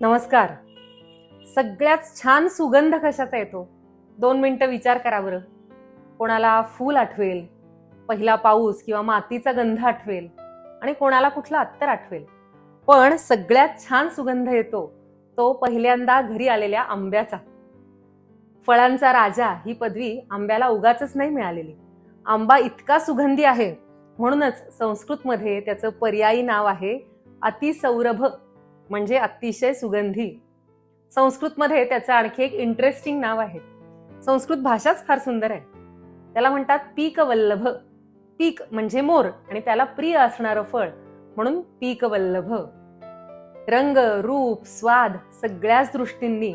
नमस्कार. सगळ्यात छान सुगंध कशाचा येतो? दोन मिनटं विचार करा बरं. कोणाला फूल आठवेल पहिला पाऊस किंवा मातीचा गंध आठवेल आणि कोणाला कुठला अत्तर आठवेल. पण सगळ्यात छान सुगंध येतो तो पहिल्यांदा घरी आलेल्या आंब्याचा. फळांचा राजा ही पदवी आंब्याला उगाच नाही मिळालेली. आंबा इतका सुगंधी आहे म्हणूनच संस्कृतमध्ये त्याचं पर्यायी नाव आहे अतिसौरभ. म्हणजे अतिशय सुगंधी. संस्कृतमध्ये त्याचं आणखी एक इंटरेस्टिंग नाव आहे. संस्कृत भाषाच फार सुंदर आहे. त्याला म्हणतात पीक वल्लभ. पीक म्हणजे मोर आणि त्याला प्रिय असणारं फळ म्हणून पीक वल्लभ. रंग रूप स्वाद सगळ्याच दृष्टींनी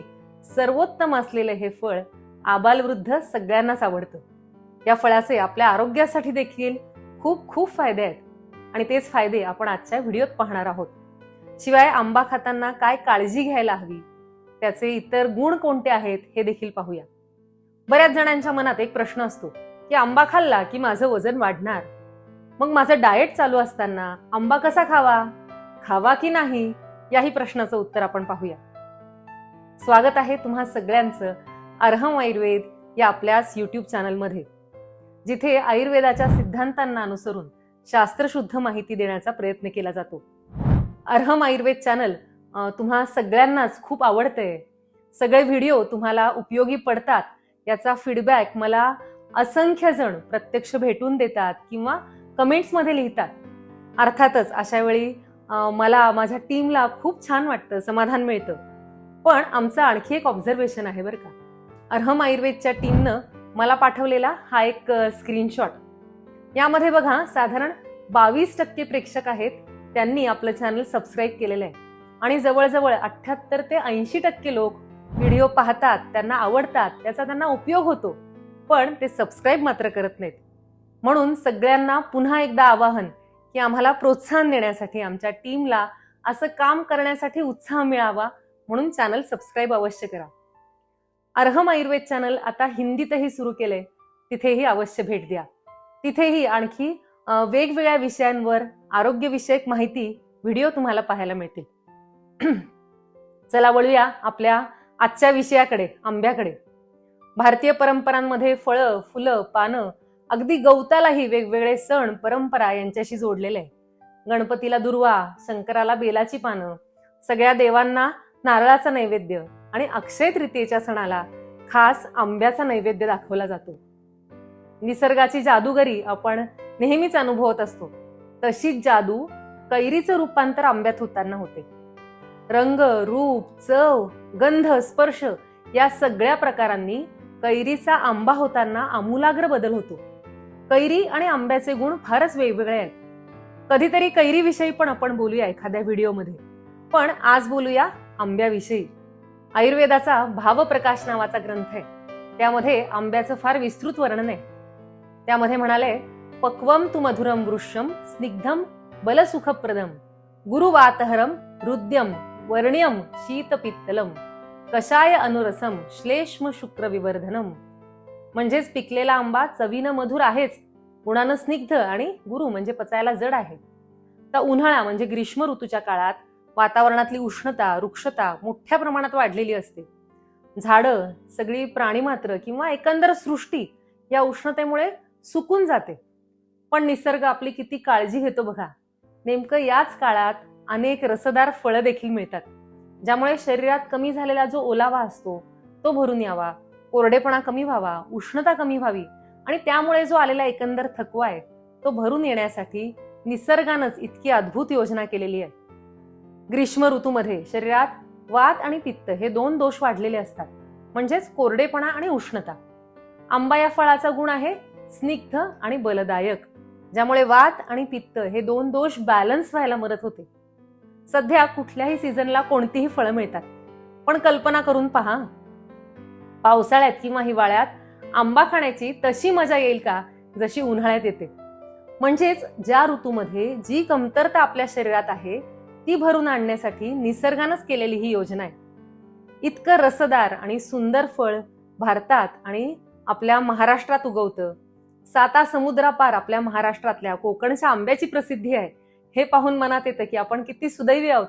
सर्वोत्तम असलेलं हे फळ आबालवृद्ध सगळ्यांनाच आवडतं. या फळाचे आपल्या आरोग्यासाठी देखील खूप खूप फायदे आहेत. आणि तेच फायदे आपण आजच्या व्हिडिओत पाहणार आहोत. शिवाय आंबा खाताना काय काळजी घ्यायला हवी? त्याचे इतर गुण कोणते आहेत हे देखील पाहूया. बऱ्याच जणांच्या मनात एक प्रश्न असतो की आंबा खाल्ला की माझं वजन वाढणार? मग माझं डाएट चालू असताना आंबा कसा खावा? खावा की नाही? याही प्रश्नाचं उत्तर आपण पाहूया. स्वागत आहे तुम्हा सगळ्यांचं अर्हम आयुर्वेद या आपल्याच युट्यूब चॅनलमध्ये जिथे आयुर्वेदाच्या सिद्धांतांना अनुसरून शास्त्रशुद्ध माहिती देण्याचा प्रयत्न केला जातो. अर्हम आयुर्वेद चॅनल तुम्हा सगळ्यांनाच खूप आवडते. सगळे व्हिडिओ तुम्हाला उपयोगी पडतात. याचा फीडबॅक मला असंख्य जण प्रत्यक्ष भेटून देतात किंवा कमेंट्समध्ये लिहितात. अर्थातच अशा वेळी मला माझ्या टीमला खूप छान वाटतं समाधान मिळतं. पण आमचं आणखी एक ऑब्झर्वेशन आहे बरं का. अर्हम आयुर्वेदच्या टीमनं मला पाठवलेला हा एक स्क्रीनशॉट यामध्ये बघा साधारण बावीस टक्के प्रेक्षक आहेत त्यांनी आपलं चॅनल सबस्क्राईब केलेलं आहे. आणि जवळजवळ अठ्ठ्याहत्तर ते ऐंशी टक्के लोक व्हिडिओ पाहतात त्यांना आवडतात त्याचा त्यांना उपयोग होतो. पण ते सबस्क्राईब मात्र करत नाहीत. म्हणून सगळ्यांना पुन्हा एकदा आवाहन की आम्हाला प्रोत्साहन देण्यासाठी आमच्या टीमला असं काम करण्यासाठी उत्साह मिळावा म्हणून चॅनल सबस्क्राईब अवश्य करा. अर्हम आयुर्वेद चॅनल आता हिंदीतही सुरू केलंय. तिथेही अवश्य भेट द्या. तिथेही आणखी वेगवेगळ्या विषयांवर आरोग्यविषयक माहिती व्हिडिओ तुम्हाला पाहायला मिळतील. चला वळूया आपल्या आजच्या विषयाकडे आंब्याकडे. भारतीय परंपरांमध्ये फळं फुलं पानं अगदी गवतालाही वेगवेगळे सण परंपरा यांच्याशी जोडलेले आहे. गणपतीला दुर्वा शंकराला बेलाची पानं सगळ्या देवांना नारळाचा नैवेद्य आणि अक्षय तृतीयेच्या सणाला खास आंब्याचा नैवेद्य दाखवला जातो. निसर्गाची जादूगरी आपण नेहमीच अनुभवत असतो. तशीच जादू कैरीचं रूपांतर आंब्यात होताना होते. रंग रूप चव गंध स्पर्श या सगळ्या प्रकारांनी कैरीचा आंबा होताना आमूलाग्र बदल होतो. कैरी आणि आंब्याचे गुण फारच वेगवेगळे आहेत. कधीतरी कैरीविषयी पण आपण बोलूया एखाद्या व्हिडिओमध्ये. पण आज बोलूया आंब्याविषयी. आयुर्वेदाचा भावप्रकाश नावाचा ग्रंथ आहे. त्यामध्ये आंब्याचं फार विस्तृत वर्णन आहे. त्यामध्ये म्हणाले पक्वम तु मधुरम वृक्षम स्निग्धम बलसुखप्रदम गुरुवातहरम हृद्यम वर्ण्यम शीतपित्तलम कषाय अनुरसम श्लेष्म शुक्रविवर्धनम. म्हणजेच पिकलेला आंबा चवीनं मधुर आहेच. गुणानं स्निग्ध आणि गुरु म्हणजे पचायला जड आहे. तर उन्हाळा म्हणजे ग्रीष्म ऋतूच्या काळात वातावरणातली उष्णता वृक्षता मोठ्या प्रमाणात वाढलेली असते. झाडं सगळी प्राणीमात्र किंवा एकंदर सृष्टी या उष्णतेमुळे सुकून जाते. पण निसर्ग आपली किती काळजी घेतो बघा. नेमकं याच काळात अनेक रसदार फळं देखील मिळतात. ज्यामुळे शरीरात कमी झालेला जो ओलावा असतो तो भरून यावा. कोरडेपणा कमी व्हावा उष्णता कमी व्हावी आणि त्यामुळे जो आलेला एकंदर थकवा आहे तो भरून येण्यासाठी निसर्गानंच इतकी अद्भुत योजना केलेली आहे. ग्रीष्म ऋतूमध्ये शरीरात वात आणि पित्त हे दोन दोष वाढलेले असतात. म्हणजेच कोरडेपणा आणि उष्णता. आंबा या फळाचा गुण आहे स्निग्ध आणि बलदायक. ज्यामुळे वात आणि पित्त हे दोन दोष बॅलन्स व्हायला मदत होते. सध्या कुठल्याही सीझनला कोणतीही फळं मिळतात. पण कल्पना करून पहा. पावसाळ्यात किंवा हिवाळ्यात आंबा खाण्याची तशी मजा येईल का? जशी उन्हाळ्यात येते. म्हणजेच ज्या ऋतूमध्ये जी कमतरता आपल्या शरीरात आहे ती भरून आणण्यासाठी निसर्गानंच केलेली ही योजना आहे. इतकं रसदार आणि सुंदर फळ भारतात आणि आपल्या महाराष्ट्रात उगवतं. साता समुद्रापार आपल्या महाराष्ट्रातल्या कोकणच्या आंब्याची प्रसिद्धी आहे. हे पाहून मनात येतं की आपण किती सुदैवी आहोत.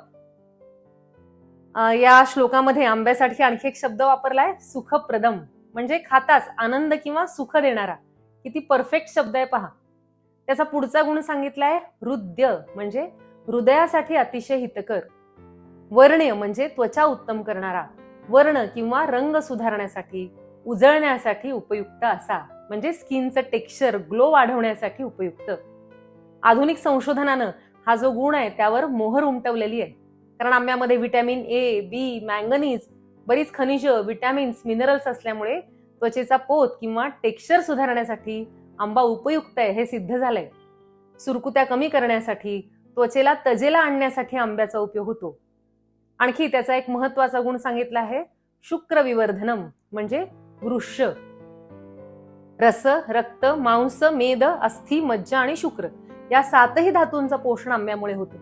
या श्लोकामध्ये आंब्यासाठी आणखी एक शब्द वापरलाय सुखप्रदम. म्हणजे खाताच आनंद किंवा सुख देणारा. किती परफेक्ट शब्द आहे पहा. त्याचा पुढचा गुण सांगितलाय हृदय. म्हणजे हृदयासाठी अतिशय हितकर. वर्ण्य म्हणजे त्वचा उत्तम करणारा. वर्ण किंवा रंग सुधारण्यासाठी उजळण्यासाठी उपयुक्त असा. म्हणजे स्किनचं टेक्स्चर ग्लो वाढवण्यासाठी उपयुक्त. आधुनिक संशोधनानं हा जो गुण आहे त्यावर मोहर उमटवलेली आहे. कारण आंब्यामध्ये व्हिटॅमिन ए बी मँगनीज बरीच खनिज व्हिटॅमिन्स मिनरल्स असल्यामुळे त्वचेचा पोत किंवा टेक्स्चर सुधारण्यासाठी आंबा उपयुक्त आहे हे सिद्ध झालंय. सुरकुत्या कमी करण्यासाठी त्वचेला तजेला आणण्यासाठी आंब्याचा उपयोग होतो. आणखी त्याचा एक महत्त्वाचा गुण सांगितला आहे शुक्रविवर्धनम म्हणजे वृक्ष. रस रक्त मांस मेद अस्थि मज्जा आणि शुक्र या सातही धातूंचं पोषण आंब्यामुळे होतं.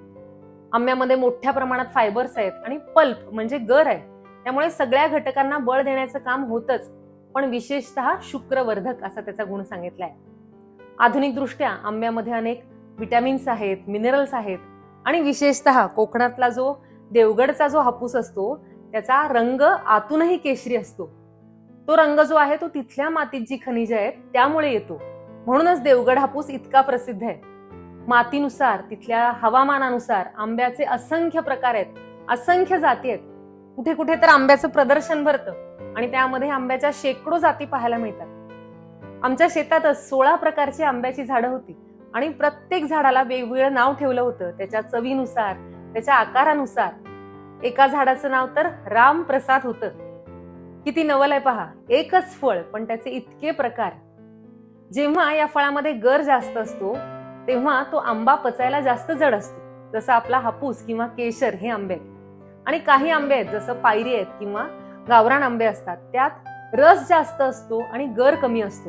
आंब्यामध्ये मोठ्या प्रमाणात फायबर्स आहेत आणि पल्प म्हणजे गर आहे. त्यामुळे सगळ्या घटकांना बळ देण्याचं काम होतच पण विशेषतः शुक्रवर्धक असा त्याचा गुण सांगितलाय. आधुनिक दृष्ट्या आंब्यामध्ये अनेक विटॅमिन्स आहेत मिनरल्स आहेत आणि विशेषतः कोकणातला जो देवगडचा जो हापूस असतो त्याचा रंग आतूनही केशरी असतो. तो रंग जो आहे तो तिथल्या मातीत जी खनिज आहेत त्यामुळे येतो. म्हणूनच देवगड हापूस इतका प्रसिद्ध आहे. मातीनुसार तिथल्या हवामानानुसार आंब्याचे असंख्य प्रकार आहेत असंख्य जाती आहेत. कुठे कुठे तर आंब्याचं प्रदर्शन भरतं आणि त्यामध्ये आंब्याच्या शेकडो जाती पाहायला मिळतात. आमच्या शेतातच सोळा प्रकारची आंब्याची झाडं होती आणि प्रत्येक झाडाला वेगवेगळं नाव ठेवलं होतं. त्याच्या चवीनुसार त्याच्या आकारानुसार. एका झाडाचं नाव तर राम प्रसाद होतं. किती नवल आहे पहा. एकच फळ पण त्याचे इतके प्रकार. जेव्हा या फळामध्ये गर जास्त असतो तेव्हा तो आंबा पचायला जास्त जड असतो. जसं आपला हापूस किंवा केशर हे आंबे आहेत. आणि काही आंबे आहेत जसं पायरी आहेत किंवा गावरान आंबे असतात. त्यात रस जास्त असतो आणि गर कमी असतो.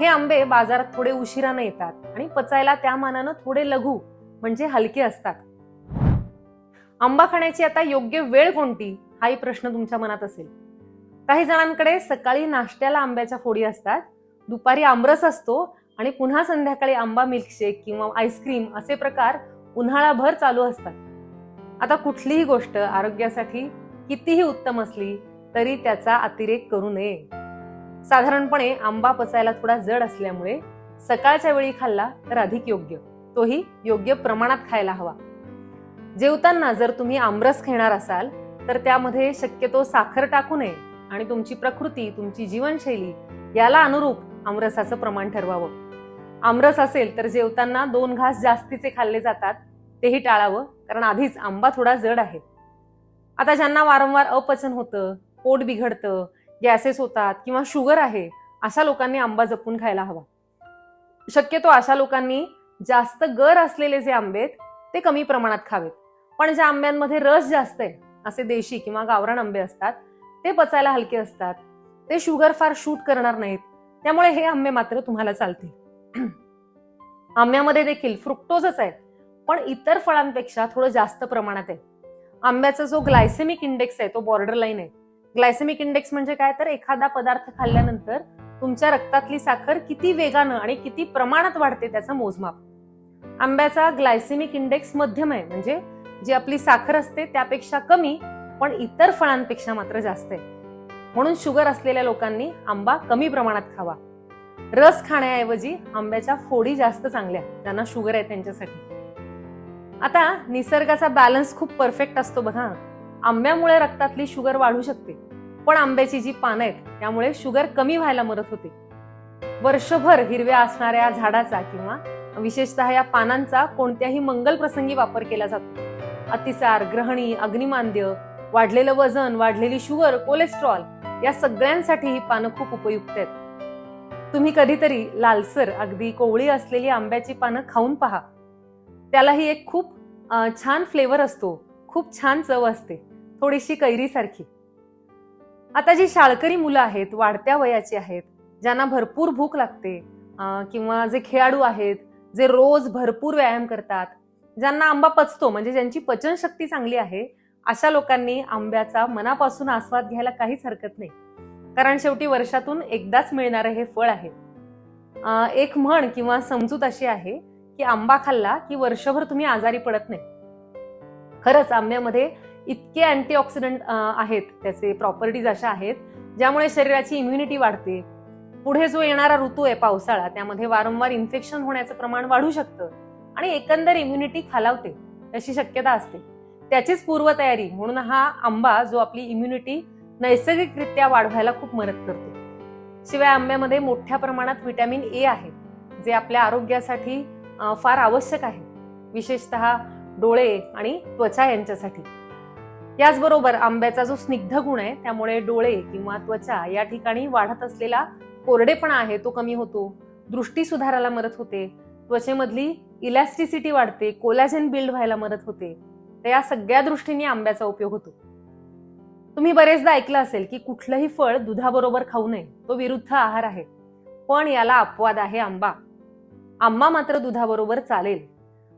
हे आंबे बाजारात थोडे उशिराने येतात आणि पचायला त्या मानानं थोडे लघु म्हणजे हलके असतात. आंबा खाण्याची आता योग्य वेळ कोणती? हाही प्रश्न तुमच्या मनात असेल. काही जणांकडे सकाळी नाश्त्याला आंब्याच्या फोडी असतात दुपारी आमरस असतो आणि पुन्हा संध्याकाळी आंबा मिल्कशेक किंवा आईस्क्रीम असे प्रकार उन्हाळाभर चालू असतात. आता कुठलीही गोष्ट आरोग्यासाठी कितीही उत्तम असली तरी त्याचा अतिरेक करू नये. साधारणपणे आंबा पचायला थोडा जड असल्यामुळे सकाळच्या वेळी खाल्ला तर अधिक योग्य. तोही योग्य प्रमाणात खायला हवा. जेवताना जर तुम्ही आमरस खेणार असाल तर त्यामध्ये शक्यतो साखर टाकू नये. आणि तुमची प्रकृती तुमची जीवनशैली याला अनुरूप आमरसाचं प्रमाण ठरवावं. आमरस असेल तर जेवताना दोन घास जास्तीचे खाल्ले जातात तेही टाळावं कारण आधीच आंबा थोडा जड आहे. आता ज्यांना वारंवार अपचन होतं पोट बिघडतं गॅसेस होतात किंवा शुगर आहे अशा लोकांनी आंबा जपून खायला हवा. शक्यतो अशा लोकांनी जास्त गर असलेले जे आंबे आहेत ते कमी प्रमाणात खावेत. पण ज्या आंब्यांमध्ये रस जास्त आहे असे देशी किंवा गावरान आंबे असतात ते पचायला हलके असतात. ते शुगर फार शूट करणार नाहीत. त्यामुळे हे आंबे मात्र तुम्हाला चालतील. आंब्यामध्ये देखील फ्रुक्टोजच आहे पण इतर फळांपेक्षा थोडं जास्त प्रमाणात आहे आंब्याचा जो ग्लायसेमिक इंडेक्स आहे तो बॉर्डर लाईन आहे. ग्लायसेमिक इंडेक्स म्हणजे काय? तर एखादा पदार्थ खाल्ल्यानंतर तुमच्या रक्तातली साखर किती वेगानं आणि किती प्रमाणात वाढते त्याचं मोजमाप. आंब्याचा ग्लायसेमिक इंडेक्स मध्यम आहे. म्हणजे जी आपली साखर असते त्यापेक्षा कमी पण इतर फळांपेक्षा मात्र जास्त आहे. म्हणून शुगर असलेल्या लोकांनी आंबा कमी प्रमाणात खावा. रस खाण्याऐवजी आंब्याच्या फोडी जास्त चांगल्या ज्यांना शुगर आहे त्यांच्यासाठी. आता निसर्गाचा बॅलन्स खूप परफेक्ट असतो बघा. आंब्यामुळे रक्तातली शुगर वाढू शकते पण आंब्याची जी पानं आहेत त्यामुळे शुगर कमी व्हायला मदत होते. वर्षभर हिरव्या असणाऱ्या झाडाचा किंवा विशेषतः या पानांचा कोणत्याही मंगल प्रसंगी वापर केला जातो. अतिसार ग्रहणी अग्निमांद्य वाढलेलं वजन वाढलेली शुगर कोलेस्ट्रॉल या सगळ्यांसाठी ही पानं खूप उपयुक्त आहेत. तुम्ही कधीतरी लालसर अगदी कोवळी असलेली आंब्याची पानं खाऊन पहा. त्यालाही एक खूप छान फ्लेवर असतो. खूप छान चव असते. थोडीशी कैरीसारखी. आता जी शाळकरी मुलं आहेत वाढत्या वयाची आहेत ज्यांना भरपूर भूक लागते किंवा जे खेळाडू आहेत जे रोज भरपूर व्यायाम करतात ज्यांना आंबा पचतो म्हणजे ज्यांची पचनशक्ती चांगली आहे अशा लोकांनी आंब्याचा मनापासून आस्वाद घ्यायला काहीच हरकत नाही. कारण शेवटी वर्षातून एकदाच मिळणारं हे फळ आहे. एक म्हण किंवा समजूत अशी आहे की आंबा खाल्ला की वर्षभर तुम्ही आजारी पडत नाही. खरंच आंब्यामध्ये इतके अँटीऑक्सिडंट आहेत त्याचे प्रॉपर्टीज अशा आहेत ज्यामुळे शरीराची इम्युनिटी वाढते. पुढे जो येणारा ऋतू आहे पावसाळा त्यामध्ये वारंवार इन्फेक्शन होण्याचं प्रमाण वाढू शकतं आणि एकंदर इम्युनिटी खालावते अशी शक्यता असते. त्याचीच पूर्वतयारी म्हणून हा आंबा जो आपली इम्युनिटी नैसर्गिकरित्या वाढवायला खूप मदत करतो. शिवाय आंब्यामध्ये मोठ्या प्रमाणात व्हिटॅमिन ए आहे जे आपल्या आरोग्यासाठी फार आवश्यक आहे. विशेषतः डोळे आणि त्वचा यांच्यासाठी. याचबरोबर आंब्याचा जो स्निग्ध गुण आहे त्यामुळे डोळे किंवा त्वचा या ठिकाणी वाढत असलेला कोरडेपणा आहे तो कमी होतो. दृष्टी सुधारायला मदत होते. त्वचेमधली इलॅस्टिसिटी वाढते. कोलॅजन बिल्ड व्हायला मदत होते. तर या सगळ्या दृष्टीने आंब्याचा उपयोग होतो. तुम्ही बरेचदा ऐकलं असेल की कुठलंही फळ दुधाबरोबर खाऊ नये तो विरुद्ध आहार आहे. पण याला अपवाद आहे आंबा. आंबा मात्र दुधाबरोबर चालेल.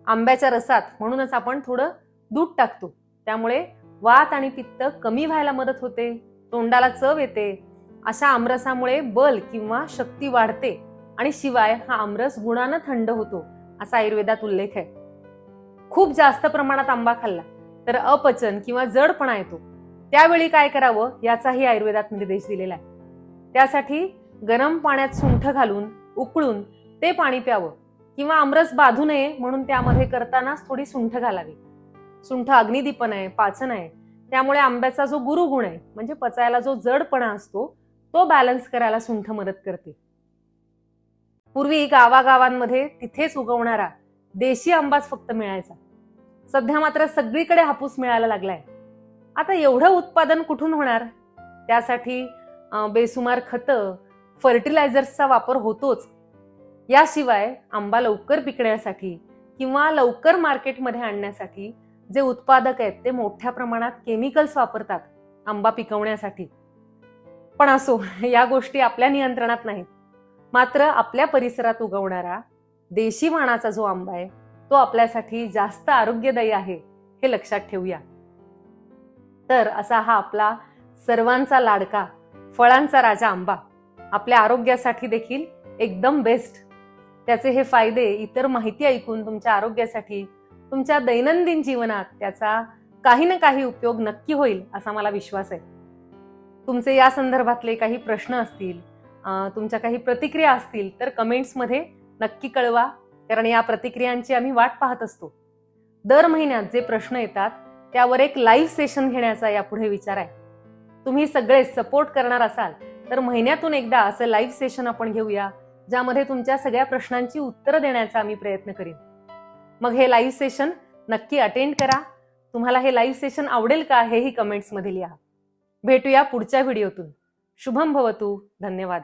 आंब्याच्या रसात म्हणूनच आपण थोडं दूध टाकतो. त्यामुळे वात आणि पित्त कमी व्हायला मदत होते तोंडाला चव येते. अशा आमरसामुळे बल किंवा शक्ती वाढते आणि शिवाय हा आमरस गुणानं थंड होतो असा आयुर्वेदात उल्लेख आहे. खूप जास्त प्रमाणात आंबा खाल्ला तर अपचन किंवा जडपणा येतो. त्यावेळी काय करावं? याचाही आयुर्वेदात निर्देश दिलेला आहे. त्यासाठी गरम पाण्यात सुंठ घालून उकळून ते पाणी प्यावं किंवा आमरस बाधू नये म्हणून त्यामध्ये करतानाच थोडी सुंठ घालावी. सुंठ अग्निदीपन आहे पाचन आहे. त्यामुळे आंब्याचा जो गुरुगुण आहे म्हणजे पचायला जो जडपणा असतो तो बॅलन्स करायला सुंठ मदत करते. पूर्वी गावागावांमध्ये तिथेच उगवणारा देशी आंबाच फक्त मिळायचा. सध्या मात्र सगळीकडे हापूस मिळायला लागलाय. आता एवढं उत्पादन कुठून होणार? त्यासाठी बेसुमार खतं फर्टिलायझर्सचा वापर होतोच. याशिवाय आंबा लवकर पिकण्यासाठी किंवा लवकर मार्केटमध्ये आणण्यासाठी जे उत्पादक आहेत ते मोठ्या प्रमाणात केमिकल्स वापरतात आंबा पिकवण्यासाठी. पण असो या गोष्टी आपल्या नियंत्रणात नाहीत. मात्र आपल्या परिसरात उगवणारा देशी वाणाचा जो आंबा आहे तो आपल्यासाठी जास्त आरोग्यदायी आहे हे लक्षात ठेवूया. तर असा हा आपला सर्वांचा लाडका फळांचा राजा आंबा आपल्या आरोग्यासाठी देखील एकदम बेस्ट त्याचे हे फायदे इतर माहिती ऐकून तुमच्या आरोग्यासाठी तुमच्या दैनंदिन जीवनात त्याचा काही ना काही उपयोग नक्की होईल असा मला विश्वास आहे. तुमचे या संदर्भातले काही प्रश्न असतील तुमच्या काही प्रतिक्रिया असतील तर कमेंट्समध्ये नक्की कळवा कारण या प्रतिक्रियांची आम्ही वाट पाहत असतो. दर महिन्यात जे प्रश्न येतात त्यावर एक लाईव्ह सेशन घेण्याचा यापुढे विचार आहे. तुम्ही सगळे सपोर्ट करणार असाल तर महिन्यातून एकदा असं लाईव्ह सेशन आपण घेऊया ज्यामध्ये तुमच्या सगळ्या प्रश्नांची उत्तरं देण्याचा आम्ही प्रयत्न करीन. मग हे लाईव्ह सेशन नक्की अटेंड करा. तुम्हाला हे लाईव्ह सेशन आवडेल का हेही कमेंट्समध्ये लिहा. भेटूया पुढच्या व्हिडिओतून शुभम भवतू. धन्यवाद.